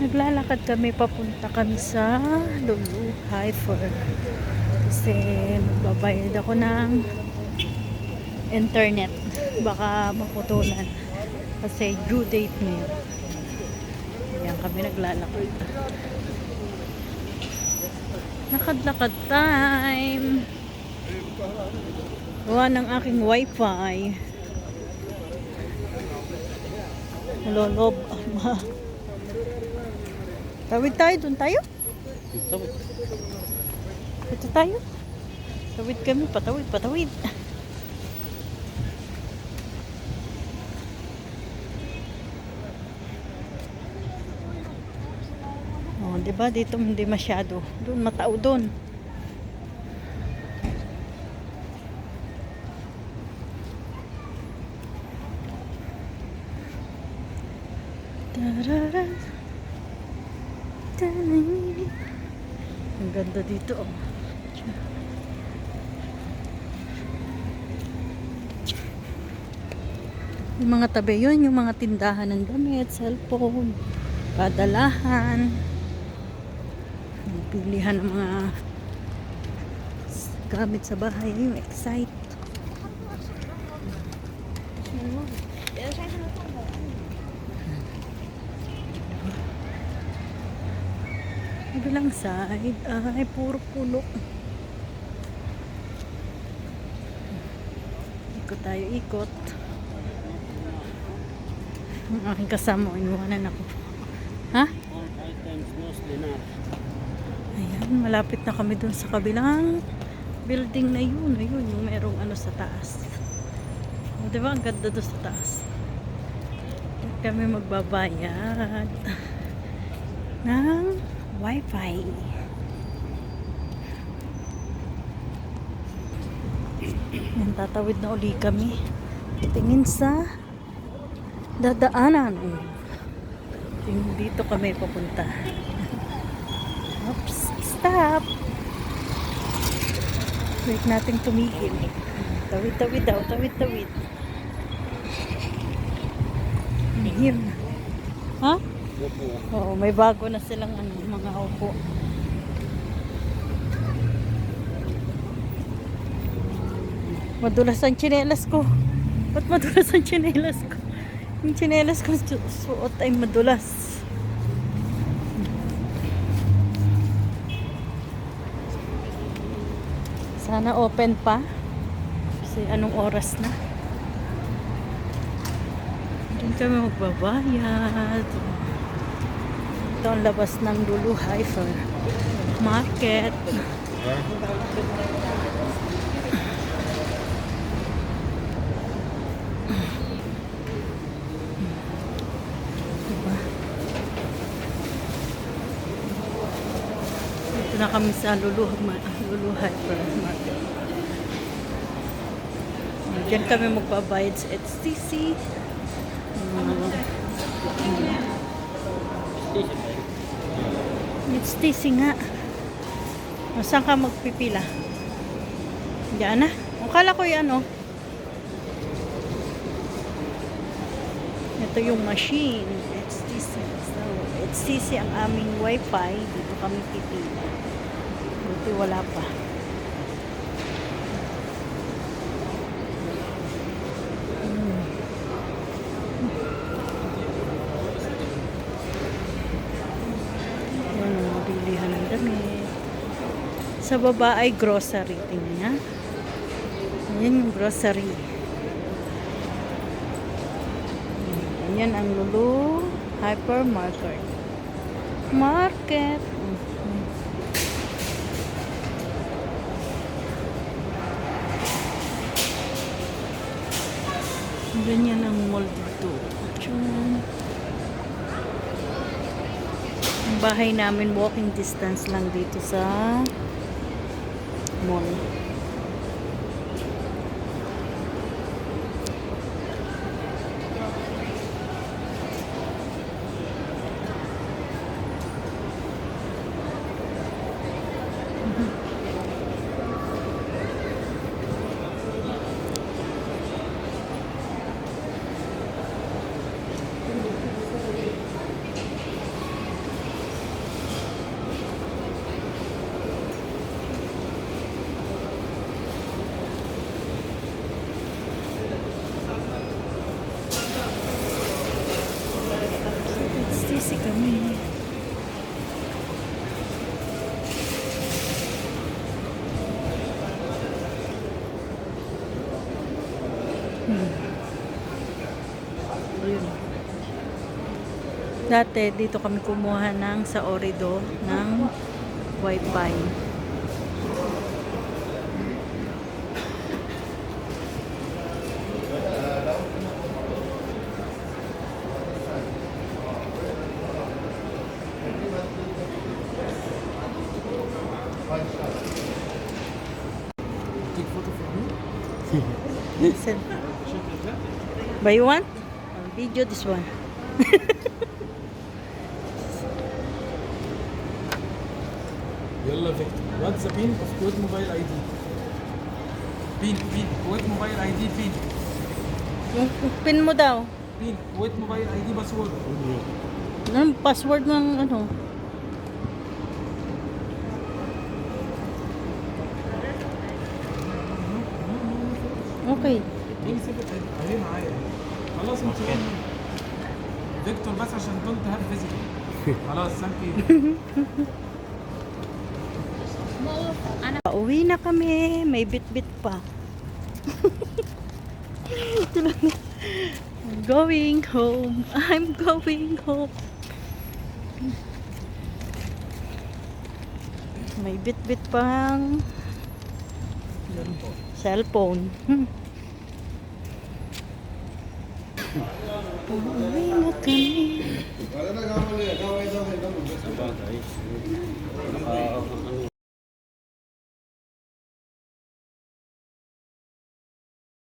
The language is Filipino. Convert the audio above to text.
Naglalakad kami papunta kami sa Lulu Hyper. Kasi magbabayad ako ng internet. Baka maputulan. Kasi due date na yun. Ayan kami naglalakad. Lakad-lakad time. Gawa ng aking wifi. Nalolob. Tawid tayo, dun tayo. Ito tayo. Tawid kami, patawid, patawid. Oh, 'di ba dito hindi masyado. Doon matao doon. Tarara. Tanay. Ang ganda dito oh. Yung mga tabi yun, yung mga tindahan ng damit, cellphone, padalahan, pilihan ng mga gamit sa bahay, yung excite. Kabilang side ay puro pulo. Ikot tayo, ikot. Ang aking kasama, iniwanan ako. Ha? All items mostly not. Ayan, malapit na kami dun sa kabilang building na yun. Ayun, yung merong ano sa taas. O, diba? Ang ganda doon sa taas. Kami magbabayad ng wifi. Yan, tatawid na uli kami. Tingin sa dadaanan. Tingin dito kami papunta. Oops, stop. Wait natin tumigil. Tawid, tawid daw, tawid, tawid. Here. Ha? Opo. Oo, may bago na silang ano, mga upo. Madulas ang tsinelas ko. Ba't madulas ang tsinelas ko? Yung tsinelas ko su- suot ay madulas. Sana open pa. Kasi anong oras na? Doon kami magbabayad. Ito ang labas ng Lulu Hyper Market. Diba? Ito na kami sa Lulu, Lulu Hyper Market. Diyan kami magbabayad sa HTC. Uh, HTC nga. O, saan ka magpipila? Diyan na. Akala ko yan, oh. Ito yung machine. HTC. So, HTC ang aming wifi. Dito kami pipila. Buti wala pa. Hmm. Yan ang mga damit. Sa baba ay grocery. Tingnan niya. Ayan yung grocery. Ayan ang Lulu Hypermarket. Market. Ganyan ang mall. Tiyun. Ang bahay namin walking distance lang dito sa mall. Hmm. Dati, dito kami kumuha ng sa Orido ng wifi. Take photo for me. Yes. Listen. Buy one? Video this one. يلا فيكتور واتس ذا بين اوف كويت موبايل اي دي بين بين كويت موبايل اي دي بين Yung yung pin mo daw. بين كويت موبايل اي دي باسورد Anong password ng ano? Okay. امسك اهي معايا خلاص انت فيكتور بس عشان دونت هاف فيزيكال خلاص ثانك يو Uwi na kami. May bit-bit pa. Ito lang. I'm going home. I'm going home. May bit-bit pang cellphone. Hmm. Uwi na kami. Wala na kamali. Ikaw ay sa akin. Ang bagay.